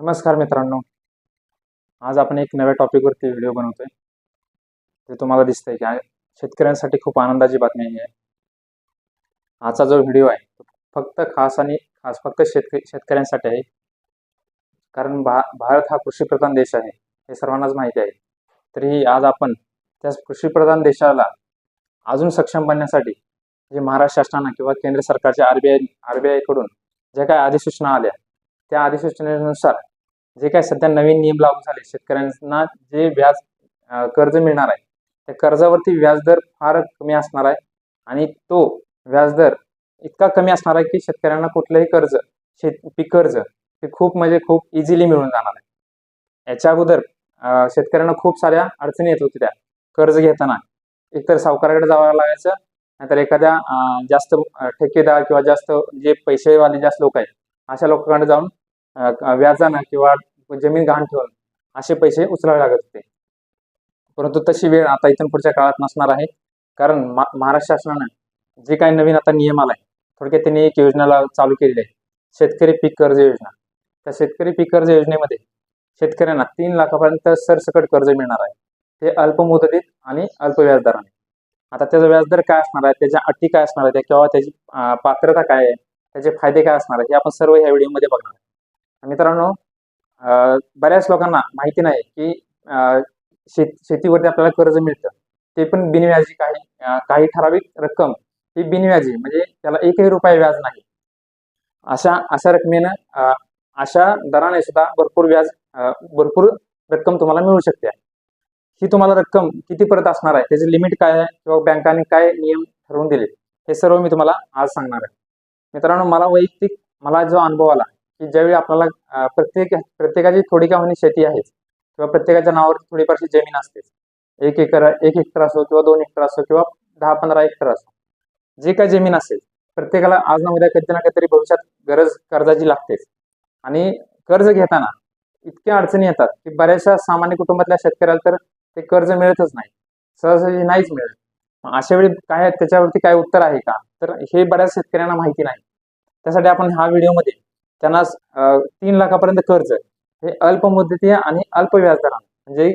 नमस्कार मित्रांनो. आज आपण एक नव्या टॉपिकवरती व्हिडिओ बनवतोय. ते तुम्हाला दिसतंय की शेतकऱ्यांसाठी खूप आनंदाची बातमी आहे. आजचा जो व्हिडिओ आहे तो फक्त खास आणि खास फक्त शेतकरी शेतकऱ्यांसाठी आहे. कारण भा भारत हा कृषीप्रधान देश आहे हे सर्वांनाच माहिती आहे. तरीही आज आपण त्या कृषीप्रधान देशाला अजून सक्षम बनण्यासाठी जे महाराष्ट्र शासनानं किंवा केंद्र सरकारच्या R B I R B आयकडून ज्या काय अधिसूचना आल्या त्या अधिसूचनेनुसार जे काय सध्या नवीन नियम लागू झाले शेतकऱ्यांना जे व्याज कर्ज मिळणार आहे त्या कर्जावरती व्याजदर फार कमी असणार आहे आणि तो व्याजदर इतका कमी असणार आहे की शेतकऱ्यांना कुठलंही कर्ज शेत पीक कर्ज हे खूप म्हणजे खूप इझिली मिळून जाणार आहे. याच्या अगोदर शेतकऱ्यांना खूप साऱ्या अडचणी येत होत्या कर्ज घेताना एकतर सावकाराकडे जावं लागायचं नाहीतर एखाद्या जास्त ठेकेदार किंवा जास्त जे पैसेवाले जास्त लोक आहेत अशा लोकांकडे जाऊन व्याजानं किंवा जमीन गहाण ठेवून असे पैसे उचलावे लागत होते. परंतु तशी वेळ आता इथून पुढच्या काळात नसणार आहे. कारण महाराष्ट्र शासनानं जे काही नवीन आता नियम आलाय थोडक्यात त्यांनी एक योजना ला- चालू केलेली आहे. शेतकरी पीक कर्ज योजना. त्या शेतकरी पीक कर्ज योजनेमध्ये शेतकऱ्यांना तीन लाखापर्यंत सरसकट कर्ज मिळणार आहे. ते अल्प मुदतीत आणि अल्प व्याजदराने. आता त्याचा व्याजदर काय असणार आहे? त्याच्या अटी काय असणार आहे किंवा त्याची पात्रता काय आहे? त्याचे फायदे काय असणार आहे हे आपण सर्व या व्हिडिओमध्ये बघणार आहे. मित्रांनो अं, बऱ्याच लोकांना माहिती नाही की अं, शेत शेतीवरती आपल्याला कर्ज मिळतं. ते पण बिनव्याजी काही काही ठराविक रक्कम ही बिनव्याजी म्हणजे त्याला एकही रुपये व्याज नाही. अशा अशा रकमेनं अशा दराने सुद्धा भरपूर व्याज भरपूर रक्कम तुम्हाला मिळू शकते. ही तुम्हाला रक्कम किती परत असणार आहे त्याचे लिमिट काय आहे किंवा बँकांनी काय नियम ठरवून दिले हे सर्व मी तुम्हाला आज सांगणार आहे. मित्रांनो मला वैयक्तिक मला जो अनुभव आला की ज्यावेळी आपल्याला प्रत्येक प्रत्येकाची थोडी का होणी शेती आहेच. किंवा प्रत्येकाच्या नावावर थोडीफारशी जमीन असतेच. एक एकर एक हेक्टर असो किंवा दोन हेक्टर असो किंवा दहा पंधरा हेक्टर असो. जे काही जमीन असेल प्रत्येकाला आज ना उद्या कधी ना कधीतरी भविष्यात गरज कर्जाची लागतेच. आणि कर्ज घेताना इतक्या अडचणी येतात की बऱ्याचशा सामान्य कुटुंबातल्या शेतकऱ्याला तर ते कर्ज मिळतच नाही. सहजसहजी नाहीच मिळत. अशा वेळी काय त्याच्यावरती काय उत्तर आहे का? तर हे बऱ्याच शेतकऱ्यांना माहिती नाही. त्यासाठी आपण हा व्हिडिओमध्ये त्यांना तीन लाखापर्यंत कर्ज हे अल्प मुदती आणि अल्प व्याजदरानं. म्हणजे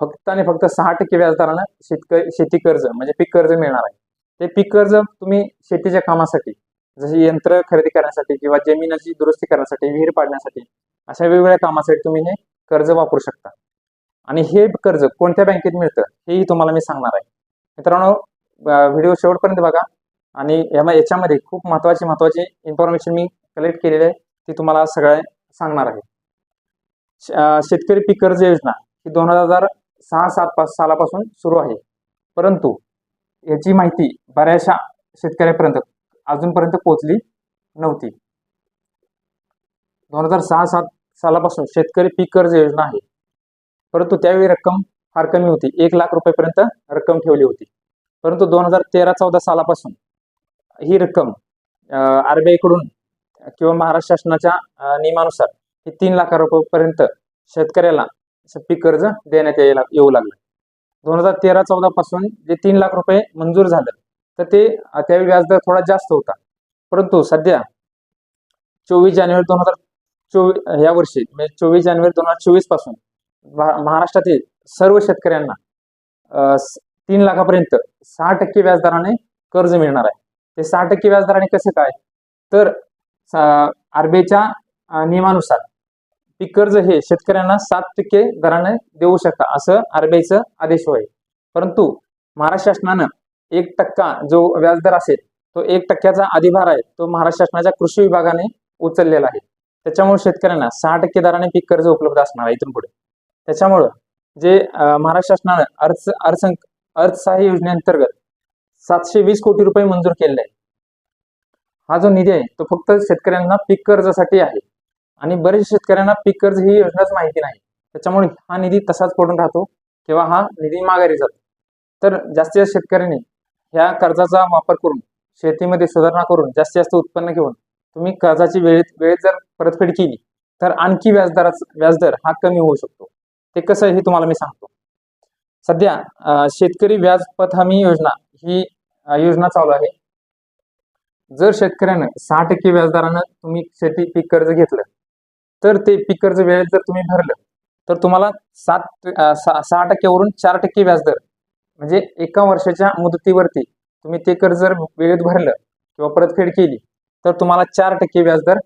फक्त आणि फक्त सहा टक्के व्याजदरानं शेतकरी शेती कर्ज म्हणजे पीक कर्ज मिळणार आहे. ते पीक कर्ज तुम्ही शेतीच्या कामासाठी जसे यंत्र खरेदी करण्यासाठी किंवा जमिनीची दुरुस्ती करण्यासाठी विहीर पाडण्यासाठी अशा वेगवेगळ्या कामासाठी तुम्ही हे कर्ज वापरू शकता. आणि हे कर्ज कोणत्या बँकेत मिळतं हेही तुम्हाला मी सांगणार आहे. मित्रांनो व्हिडिओ शेवटपर्यंत बघा. आणि याच्यामध्ये खूप महत्वाची महत्वाची इन्फॉर्मेशन मी कलेक्ट केलेली आहे ती तुम्हाला सगळे सगळ्या सांगणार आहे. शेतकरी पीक कर्ज योजना ही दोन हजार सहा सात पाच सालापासून सुरू आहे. परंतु याची माहिती बऱ्याचशा शेतकऱ्यापर्यंत अजूनपर्यंत पोहोचली नव्हती. दोन हजार सहा सात सालापासून शेतकरी पीक कर्ज योजना आहे. परंतु त्यावेळी रक्कम फार कमी होती. एक लाख रुपयेपर्यंत रक्कम ठेवली होती. परंतु दोन हजार तेरा चौदा सालापासून ही रक्कम आर बी आयकडून किंवा महाराष्ट्र शासनाच्या नियमानुसार हे तीन लाख रुपयापर्यंत शेतकऱ्याला पीक कर्ज देण्यात यायला येऊ लागलं. दोन हजार तेरा चौदा पासून जे तीन लाख रुपये मंजूर झालं तर ते त्यावेळी व्याजदर थोडा जास्त होता. परंतु सध्या चोवीस जानेवारी दोन हजार चोवीस या वर्षी म्हणजे चोवीस जानेवारी दोन हजार चोवीसपासून महाराष्ट्रातील सर्व शेतकऱ्यांना अं, तीन लाखापर्यंत सहा टक्के व्याजदराने कर्ज मिळणार आहे. ते सहा टक्के व्याजदराने कसं काय? तर आरबीआयच्या नियमानुसार पीक कर्ज हे शेतकऱ्यांना सात टक्के दराने देऊ शकता असं आरबीआयचं आदेश होय. परंतु महाराष्ट्र शासनानं एक टक्का जो व्याजदर असेल तो एक टक्क्याचा अधिभार आहे तो महाराष्ट्र शासनाच्या कृषी विभागाने उचललेला आहे. त्याच्यामुळे शेतकऱ्यांना सहा टक्के दराने पीक कर्ज उपलब्ध असणार आहे इथून पुढे. त्याच्यामुळं जे महाराष्ट्र शासनानं अर्थ अर्थ अर्थसहाय्य योजनेअंतर्गत सातशे वीस कोटी रुपये मंजूर केलेले आहे हा जो निधी आहे तो फक्त शेतकऱ्यांना पीक कर्जासाठी आहे. आणि बरेच शेतकऱ्यांना पीक कर्ज ही योजनाच माहिती नाही. त्याच्यामुळे हा निधी तसाच पडून राहतो किंवा हा निधी माघारी जातो. तर जास्तीत जास्त शेतकऱ्यांनी ह्या कर्जाचा वापर करून शेतीमध्ये सुधारणा करून जास्तीत जास्त उत्पन्न घेऊन तुम्ही कर्जाची वेळेत वेळेत जर परतफेड केली तर आणखी व्याजदराचा व्याजदर हा कमी होऊ शकतो. ते कसं आहे हे तुम्हाला मी सांगतो. सध्या शेतकरी व्याज पत हमी योजना ही योजना चालू आहे. जर शेतकऱ्यानं सहा टक्के व्याजदरानं तुम्ही शेती पीक कर्ज घेतलं तर ते पीक कर्ज वेळेत जर तुम्ही भरलं तर तुम्हाला सात सहा सहा टक्क्यावरून चार टक्के व्याजदर म्हणजे एका वर्षाच्या मुदतीवरती तुम्ही ते कर्ज जर वेळेत भरलं किंवा परतफेड केली तर तुम्हाला चार टक्के व्याजदर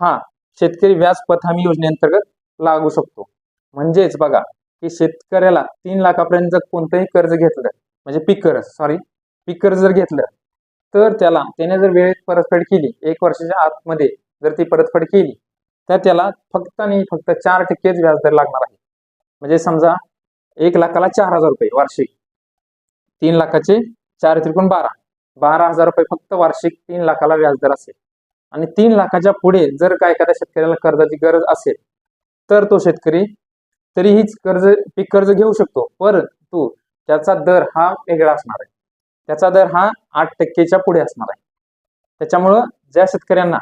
हा शेतकरी व्याज पत हमी योजनेअंतर्गत लागू शकतो. म्हणजेच बघा की शेतकऱ्याला तीन लाखापर्यंत जर कोणतंही कर्ज घेतलं म्हणजे पीक कर्ज सॉरी पीक कर्ज जर घेतलं तर त्याला त्याने जर वेळेत परतफेड केली एक वर्षाच्या आतमध्ये जर ती परतफेड केली तर त्याला फक्त आणि फक्त चार टक्केच व्याजदर लागणार आहे. म्हणजे समजा एक लाखाला चार हजार रुपये वार्षिक. तीन लाखाचे चार त्रिकोण बारा. बारा हजार रुपये फक्त वार्षिक तीन लाखाला व्याजदर असेल. आणि तीन लाखाच्या पुढे जर काय एखाद्या शेतकऱ्याला कर्जाची गरज असेल तर तो शेतकरी तरीहीच कर्ज पीक कर्ज घेऊ शकतो. परंतु त्याचा दर हा वेगळा असणार आहे. त्याचा दर हा आठ टक्केच्या पुढे असणार आहे. त्याच्यामुळं ज्या शेतकऱ्यांना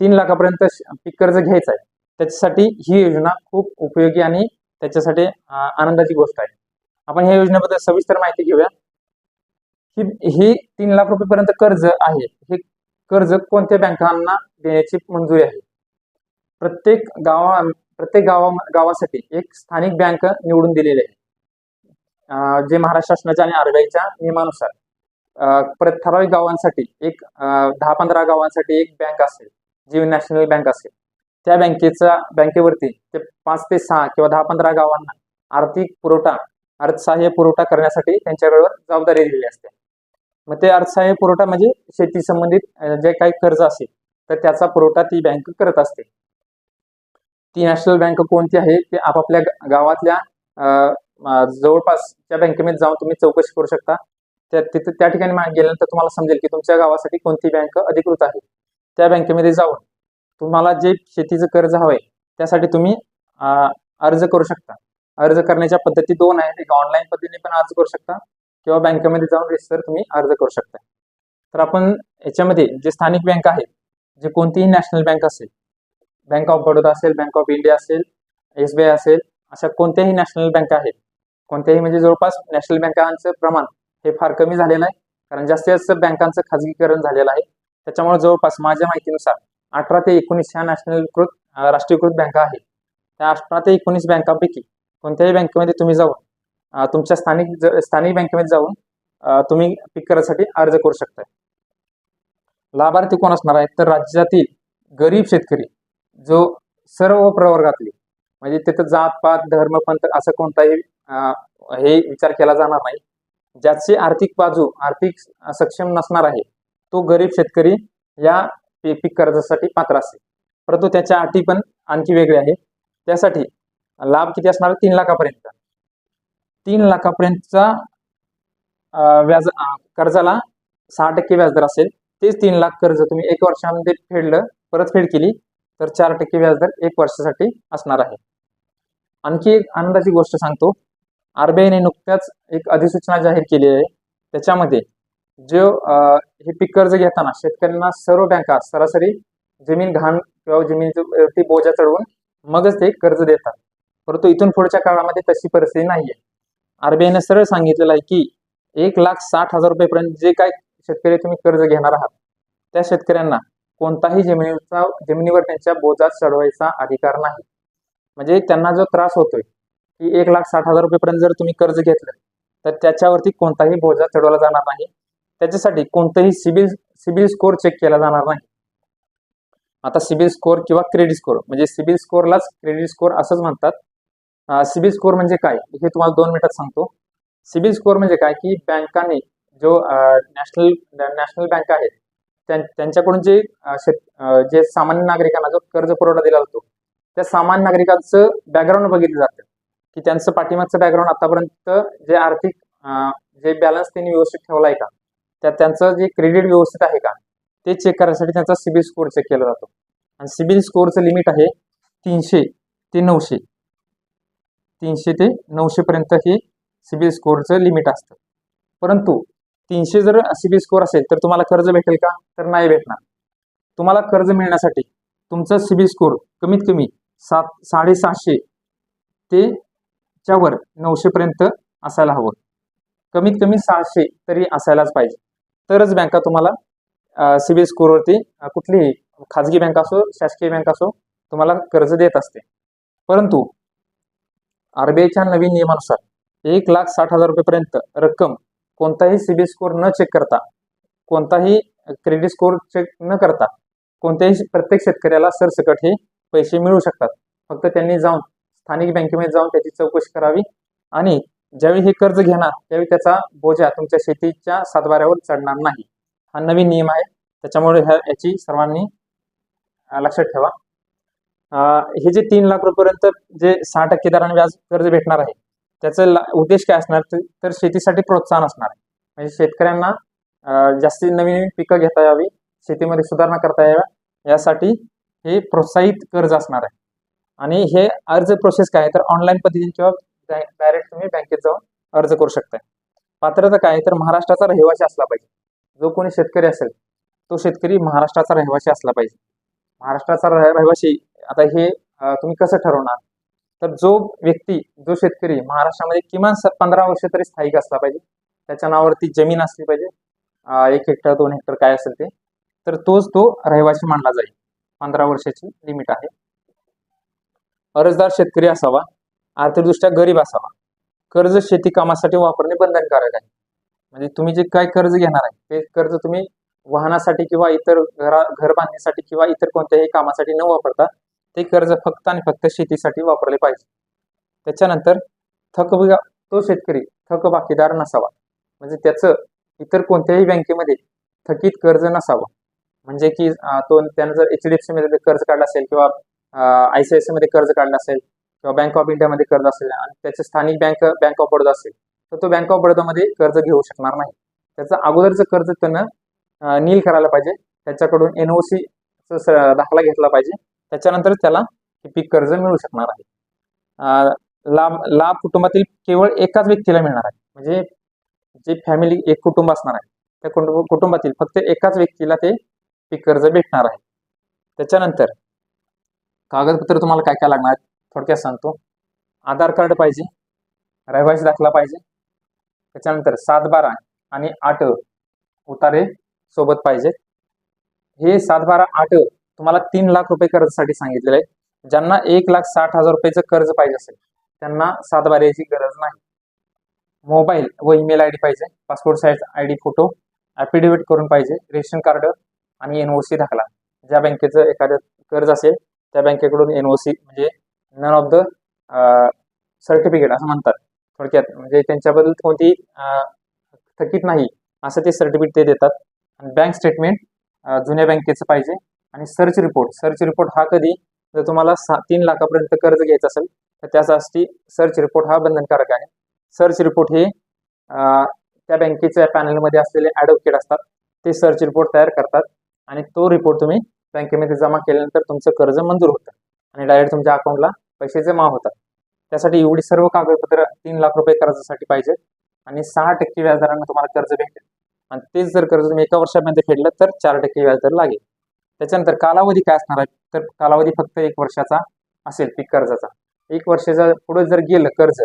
तीन लाखापर्यंत श- पीक कर्ज घ्यायचं आहे त्याच्यासाठी ही योजना खूप उपयोगी आणि त्याच्यासाठी आनंदाची गोष्ट आहे. आपण ह्या योजनेबद्दल सविस्तर माहिती घेऊया. ही ही तीन लाख रुपयेपर्यंत कर्ज आहे. हे कर्ज कोणत्या बँकांना देण्याची मंजुरी आहे? प्रत्येक गावा प्रत्येक गावा गावासाठी एक स्थानिक बँक निवडून दिलेली आहे. जे महाराष्ट्र शासनाच्या आणि आरबीआयच्या नियमानुसार परत ठराविक गावांसाठी एक दहा पंधरा गावांसाठी एक बँक असेल जी नॅशनल बँक असेल त्या बँकेचा बँकेवरती ते पाच ते सहा किंवा दहा पंधरा गावांना आर्थिक पुरवठा अर्थसहाय्य पुरवठा करण्यासाठी त्यांच्याकडवर जबाबदारी दिलेली असते. मग ते अर्थसहाय्य पुरवठा म्हणजे शेती संबंधित जे काही कर्ज असेल तर त्याचा पुरवठा ती बँक करत असते. ती नॅशनल बँक कोणती आहे ते आपापल्या गावातल्या जवळपासच्या बँकेमध्ये जाऊन तुम्ही चौकशी करू शकता त्या तिथे त्या ठिकाणी गेल्यानंतर तुम्हाला समजेल की तुमच्या गावासाठी कोणती बँक अधिकृत आहे. त्या बँकेमध्ये जाऊन तुम्हाला जे शेतीचं कर्ज हवंय त्यासाठी तुम्ही अर्ज करू शकता. अर्ज करण्याच्या पद्धती दोन आहेत. एक ऑनलाईन पद्धतीने पण अर्ज करू शकता किंवा बँकेमध्ये जाऊन रजिस्टर तुम्ही अर्ज करू शकता. तर आपण याच्यामध्ये जे स्थानिक बँक आहेत जे कोणतीही नॅशनल बँक असेल बँक ऑफ बडोदा असेल बँक ऑफ इंडिया असेल एस बी आय असेल अशा कोणत्याही नॅशनल बँक आहेत कोणत्याही म्हणजे जवळपास नॅशनल बँकांचं प्रमाण हे फार कमी झालेलं आहे. कारण जास्तीत जास्त बँकांचं खाजगीकरण झालेलं आहे. त्याच्यामुळे जवळपास माझ्या माहितीनुसार अठरा ते एकोणीस ह्या नॅशनलकृत राष्ट्रीयकृत बँका आहेत. त्या अठरा ते एकोणीस बँकांपैकी कोणत्याही बँकेमध्ये तुम्ही जाऊन तुमच्या स्थानिक स्थानिक बँकेमध्ये जाऊन तुम्ही पीक कर्जासाठी अर्ज करू शकता. लाभार्थी कोण असणार आहेत? तर राज्यातील गरीब शेतकरी जो सर्व प्रवर्गातले म्हणजे तिथं जात पात धर्म पंथ असं कोणताही हे विचार केला जाणार नाही. ज्याची आर्थिक बाजू आर्थिक सक्षम नसणार आहे तो गरीब शेतकरी या पीक कर्जासाठी पात्र असेल. परंतु त्याच्या अटी पण आणखी वेगळ्या आहेत. त्यासाठी लाभ किती असणार? तीन लाखापर्यंत. तीन लाखापर्यंतचा व्याज कर्जाला सहा टक्के व्याजदर असेल. तेच तीन लाख कर्ज तुम्ही एक वर्षामध्ये फेडलं परतफेड केली तर चार टक्के व्याजदर एक वर्षासाठी असणार आहे. आणखी एक आनंदाची गोष्ट सांगतो. आरबीआयने नुकत्याच एक अधिसूचना जाहीर केली आहे. त्याच्यामध्ये जो हे पीक कर्ज घेताना शेतकऱ्यांना सर्व बँका सरासरी जमीन घाण किंवा जमिनीवरती बोजा चढवून मगच ते कर्ज देतात. परंतु इथून पुढच्या काळामध्ये तशी परिस्थिती नाहीये. आरबीआयने सरळ सांगितलेलं आहे की एक लाख साठ हजार रुपयेपर्यंत जे काय शेतकरी तुम्ही कर्ज घेणार आहात त्या शेतकऱ्यांना कोणताही जमिनीचा जमिनीवर त्यांच्या बोजा चढवायचा अधिकार नाही. म्हणजे त्यांना जो त्रास होतोय की एक लाख साठ हजार रुपयेपर्यंत जर तुम्ही कर्ज घेतलं तर त्याच्यावरती कोणताही बोजा चढवला जाणार नाही. त्याच्यासाठी कोणतंही सिबिल सिबिल स्कोअर चेक केला जाणार नाही. आता सिबिल स्कोअर किंवा क्रेडिट स्कोअर म्हणजे सिबिल स्कोअरलाच क्रेडिट स्कोअर असंच म्हणतात. सिबिल स्कोअर म्हणजे काय? हे तुम्हाला दोन मिनिटात सांगतो. सिबिल स्कोअर म्हणजे काय? की बँकाने जो नॅशनल नॅशनल बँक आहेत त्यांच्याकडून जे जे सामान्य नागरिकांना जो कर्ज पुरवठा दिला जातो त्या सामान्य नागरिकांचं बॅकग्राऊंड बघितलं जातं. की त्यांचं पाठीमागचं बॅकग्राऊंड आतापर्यंत जे आर्थिक जे बॅलन्स त्यांनी व्यवस्थित ठेवला आहे का? त्या त्यांचं जे क्रेडिट व्यवस्थित आहे का? ते चेक करण्यासाठी त्यांचा सिबिल स्कोअर चेक केला जातो. आणि सिबिल स्कोअरचं लिमिट आहे तीनशे ते नऊशे. तीनशे ते नऊशे पर्यंत हे सिबिल स्कोअरचं लिमिट असतं. परंतु तीनशे जर सिबिल स्कोअर असेल तर तुम्हाला कर्ज भेटेल का? तर नाही भेटणार. तुम्हाला कर्ज मिळण्यासाठी तुमचं सिबिल स्कोअर कमीत कमी सात साडेसहाशे ते च्यावर नऊशे पर्यंत असायला हवं. कमीत कमी सहाशे तरी असायलाच पाहिजे. तरच बँका तुम्हाला सिबिल स्कोअरवरती कुठलीही खाजगी बँक असो शासकीय बँक असो तुम्हाला कर्ज देत असते. परंतु आरबीआयच्या नवीन नियमानुसार एक लाख साठ हजार रुपयेपर्यंत रक्कम कोणताही सिबिल स्कोर न चेक करता कोणताही क्रेडिट स्कोर चेक न करता कोणत्याही प्रत्येक शेतकऱ्याला सरसकट हे पैसे मिळू शकतात. फक्त त्यांनी जाऊन स्थानिक बँकेमध्ये जाऊन त्याची चौकशी करावी आणि ज्यावेळी हे कर्ज घेणार त्यावेळी त्याचा बोजा तुमच्या शेतीच्या सातबाऱ्यावर चढणार नाही. हा नवीन नियम आहे. त्याच्यामुळे ह्या याची सर्वांनी लक्षात ठेवा. हे जे तीन लाख रुपयेपर्यंत जे सहा टक्के दराने व्याज कर्ज भेटणार आहे त्याचा उद्देश काय असणार? तर- शेतीसाठी प्रोत्साहन असणार. आहे म्हणजे शेतकऱ्यांना जास्तीत नवीन नवीन पिकं घेता यावी शेतीमध्ये सुधारणा करता याव्या यासाठी हे प्रोत्साहित कर्ज असणार आहे. आणि हे अर्ज प्रोसेस काय आहे? तर ऑनलाईन पद्धतीने किंवा डायरेक्ट तुम्ही बँकेत जाऊन अर्ज करू शकताय पात्रता काय तर महाराष्ट्राचा रहिवासी असला पाहिजे. जो कोणी शेतकरी असेल तो शेतकरी महाराष्ट्राचा रहिवासी असला पाहिजे. महाराष्ट्राचा रह- रहिवासी आता हे तुम्ही कसं ठरवणार? तर जो व्यक्ती जो शेतकरी महाराष्ट्रामध्ये किमान पंधरा वर्ष तरी स्थायिक असला पाहिजे त्याच्या नावावरती जमीन असली पाहिजे एक हेक्टर दोन हेक्टर काय असेल ते तर तोच तो रहिवासी मानला जाईल. पंधरा वर्षाची लिमिट आहे. अर्जदार शेतकरी असावा आर्थिकदृष्ट्या गरीब असावा. कर्ज शेती कामासाठी वापरणे बंधनकारक आहे. म्हणजे तुम्ही जे काय कर्ज घेणार आहे ते कर्ज तुम्ही वाहनासाठी किंवा इतर घरा घर बांधण्यासाठी किंवा इतर कोणत्याही कामासाठी न वापरता ते कर्ज फक्त आणि फक्त शेतीसाठी वापरले पाहिजे. त्याच्यानंतर थक तो शेतकरी थकबाकीदार नसावा. म्हणजे त्याचं इतर कोणत्याही बँकेमध्ये थकीत कर्ज नसावं. म्हणजे की तो त्यानं जर एच डी एफमध्ये कर्ज काढलं असेल किंवा आयसीआयसीआयमध्ये कर्ज काढलं असेल किंवा बँक ऑफ इंडियामध्ये कर्ज असेल आणि त्याचे स्थानिक बँक बँक ऑफ बडोदा असेल तर तो बँक ऑफ बडोदामध्ये कर्ज घेऊ शकणार नाही. त्याचं अगोदरचं कर्ज त्यानं नील करायला पाहिजे. त्याच्याकडून एन ओ सी दाखला घेतला पाहिजे. त्याच्यानंतर त्याला पीक कर्ज मिळू शकणार आहे. लाभ लाभ कुटुंबातील केवळ एकाच व्यक्तीला मिळणार आहे. म्हणजे जे फॅमिली एक कुटुंब असणार आहे त्या कुटुंब कुटुंबातील फक्त एकाच व्यक्तीला ते पीक कर्ज भेटणार आहे. त्याच्यानंतर कागदपत्र तुम्हाला काय काय लागणार थोडक्यात सांगतो. आधार कार्ड पाहिजे रहिवासी दाखला पाहिजे त्याच्यानंतर सात बारा आणि आठ उतारे सोबत पाहिजे हे सात बारा आठ तुम्हाला तीन लाख रुपये कर्जासाठी सांगितलेलं आहे ज्यांना एक लाख साठ हजार रुपयाचं कर्ज पाहिजे असेल त्यांना सात बाराची गरज नाही. मोबाईल व ईमेल आय डी पाहिजे passport size I D photo affidavit करून पाहिजे रेशन कार्ड आणि एन ओ सी दाखला. ज्या बँकेचं एखादं कर्ज असेल त्या बँकेकडून एन ओ सी म्हणजे नन ऑफ द सर्टिफिकेट असं म्हणतात. थोडक्यात म्हणजे त्यांच्याबद्दल कोणती थकीत नाही असं ते सर्टिफिकेट ते देतात. आणि बँक स्टेटमेंट जुन्या बँकेचं पाहिजे आणि सर्च रिपोर्ट सर्च रिपोर्ट हा कधी जर तुम्हाला सा तीन लाखापर्यंत कर्ज घ्यायचं असेल तर त्यासाठी सर्च रिपोर्ट हा बंधनकारक आहे. सर्च रिपोर्ट हे त्या बँकेच्या पॅनलमध्ये असलेले ॲडव्होकेट असतात. ते सर्च रिपोर्ट तयार करतात आणि तो रिपोर्ट तुम्ही बँकेमध्ये जमा केल्यानंतर तुमचं कर्ज मंजूर होतं आणि डायरेक्ट तुमच्या अकाउंटला पैसे जमा होतात. त्यासाठी एवढी सर्व कागदपत्र तीन लाख रुपये कर्जासाठी पाहिजे आणि सहा टक्के व्याजदरानं तुम्हाला कर्ज भेटेल. आणि तेच जर कर्ज तुम्ही एका वर्षामध्ये फेडलं तर चार टक्के व्याजदर लागेल. त्याच्यानंतर कालावधी काय असणार आहे? तर कालावधी फक्त एक वर्षाचा असेल पीक कर्जाचा. एक वर्षाचा पुढे जर गेलं कर्ज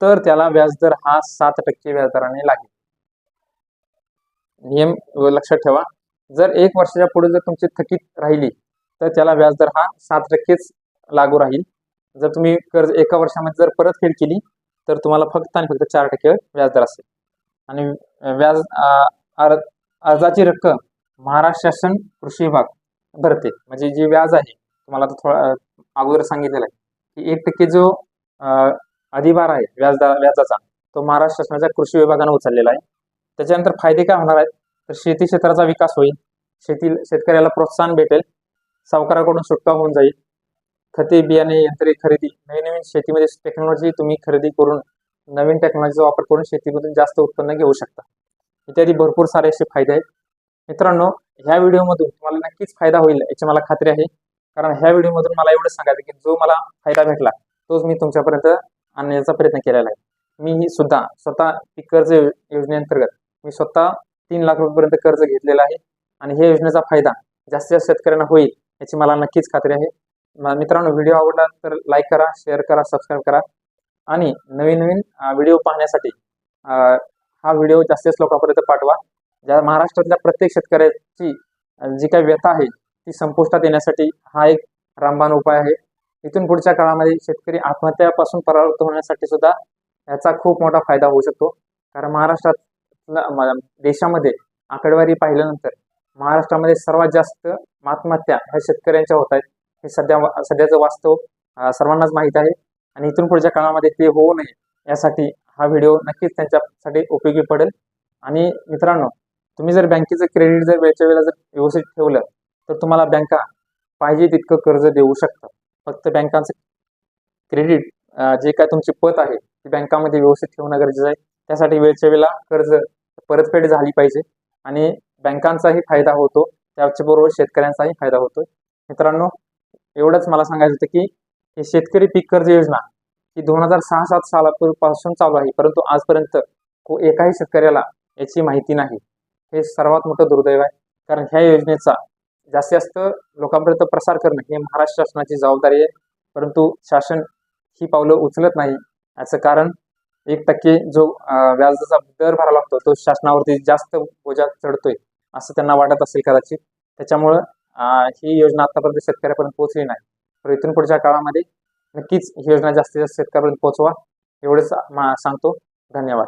तर त्याला व्याजदर हा सात टक्के व्याजदराने लागेल. नियम लक्षात ठेवा. जर एक वर्षाच्या पुढे जर तुमची थकीत राहिली तर त्याला व्याजदर हा सात टक्केच लागू राहील. जर तुम्ही कर्ज एका वर्षामध्ये जर परतफेड केली तर तुम्हाला फक्त आणि फक्त चार टक्के व्याजदर असेल. आणि व्याज अर्जाची रक्कम महाराष्ट्र शासन कृषी विभाग भरते. म्हणजे जे व्याज आहे तुम्हाला थोडा अगोदर सांगितलेलं आहे की एक टक्के जो अधिभार आहे व्याजदा व्याजाचा तो महाराष्ट्र शासनाच्या कृषी विभागाने उचललेला आहे. त्याच्यानंतर फायदे काय होणार आहेत? तर शेती क्षेत्राचा विकास होईल. शेती शेतकऱ्याला प्रोत्साहन भेटेल. सावकाराकडून सुटका होऊन जाईल. खते बियाणे यंत्रे खरेदी नवीन नवीन शेतीमध्ये टेक्नॉलॉजी तुम्ही खरेदी करून नवीन टेक्नॉलॉजीचा वापर करून शेतीमधून जास्त उत्पन्न घेऊ शकता. इत्यादी भरपूर सारे असे फायदे आहेत. मित्रांनो ह्या व्हिडिओमधून तुम्हाला नक्कीच फायदा होईल याची मला खात्री आहे. कारण ह्या व्हिडिओमधून मला एवढं सांगायचं की जो मला फायदा भेटला तोच मी तुमच्यापर्यंत आणण्याचा प्रयत्न केलेला आहे. मी ही सुद्धा स्वतः पीक कर्ज योजनेअंतर्गत मी स्वतः तीन लाख रुपयेपर्यंत कर्ज घेतलेलं आहे. आणि हे योजनेचा फायदा जास्तीत जास्त शेतकऱ्यांना होईल याची मला नक्कीच खात्री आहे. मित्रांनो व्हिडिओ आवडला तर लाईक करा शेअर करा सबस्क्राईब करा. आणि नवीन नवीन व्हिडिओ पाहण्यासाठी हा व्हिडिओ जास्तीत जास्त लोकांपर्यंत पाठवा. ज्या महाराष्ट्रातल्या प्रत्येक शेतकऱ्याची जी काही व्यथा आहे ती संपुष्टात येण्यासाठी हा एक रामबाण उपाय आहे. इथून पुढच्या काळामध्ये शेतकरी आत्महत्यापासून परावृत्त होण्यासाठी सुद्धा याचा खूप मोठा फायदा होऊ शकतो. कारण महाराष्ट्रात देशामध्ये आकडेवारी पाहिल्यानंतर महाराष्ट्रामध्ये सर्वात जास्त आत्महत्या ह्या शेतकऱ्यांच्या होत आहेत. हे सध्या सध्याचं वास्तव सर्वांनाच माहीत आहे. आणि इथून पुढच्या काळामध्ये ते होऊ नये यासाठी हा व्हिडिओ नक्कीच त्यांच्यासाठी उपयोगी पडेल. आणि मित्रांनो तुम्ही जर बँकेचं क्रेडिट जर वेळच्या वेळेला जर व्यवस्थित ठेवलं तर तुम्हाला बँका पाहिजे तितकं कर्ज देऊ शकतात. फक्त बँकांचं क्रेडिट जे काय तुमची पत आहे ती बँकामध्ये व्यवस्थित ठेवणं गरजेचं आहे. त्यासाठी वेळच्या वेळेला कर्ज परतफेड झाली पाहिजे आणि बँकांचाही फायदा होतो. त्याचबरोबर शेतकऱ्यांचाही फायदा होतो मित्रांनो एवढंच मला सांगायचं होतं की हे शेतकरी पीक कर्ज योजना ही दोन हजार सहा सात सालापासून चालू आहे. परंतु आजपर्यंत को एकाही शेतकऱ्याला याची माहिती नाही. हे सर्वात मोठं दुर्दैव आहे. कारण ह्या योजनेचा जास्तीत जास्त लोकांपर्यंत प्रसार करणं हे महाराष्ट्र शासनाची जबाबदारी आहे. परंतु शासन ही पावलं उचलत नाही. याचं कारण एक टक्के जो व्याजाचा दर भरावा लागतो तो शासनावरती जास्त बोजा चढतोय असं त्यांना वाटत असेल कदाचित. त्याच्यामुळं ही योजना आतापर्यंत शेतकऱ्यापर्यंत पोहोचली नाही. तर इथून पुढच्या काळामध्ये नक्कीच ही योजना जास्तीत जास्त शेतकऱ्यापर्यंत पोहोचवा एवढंच मा- सांगतो. धन्यवाद.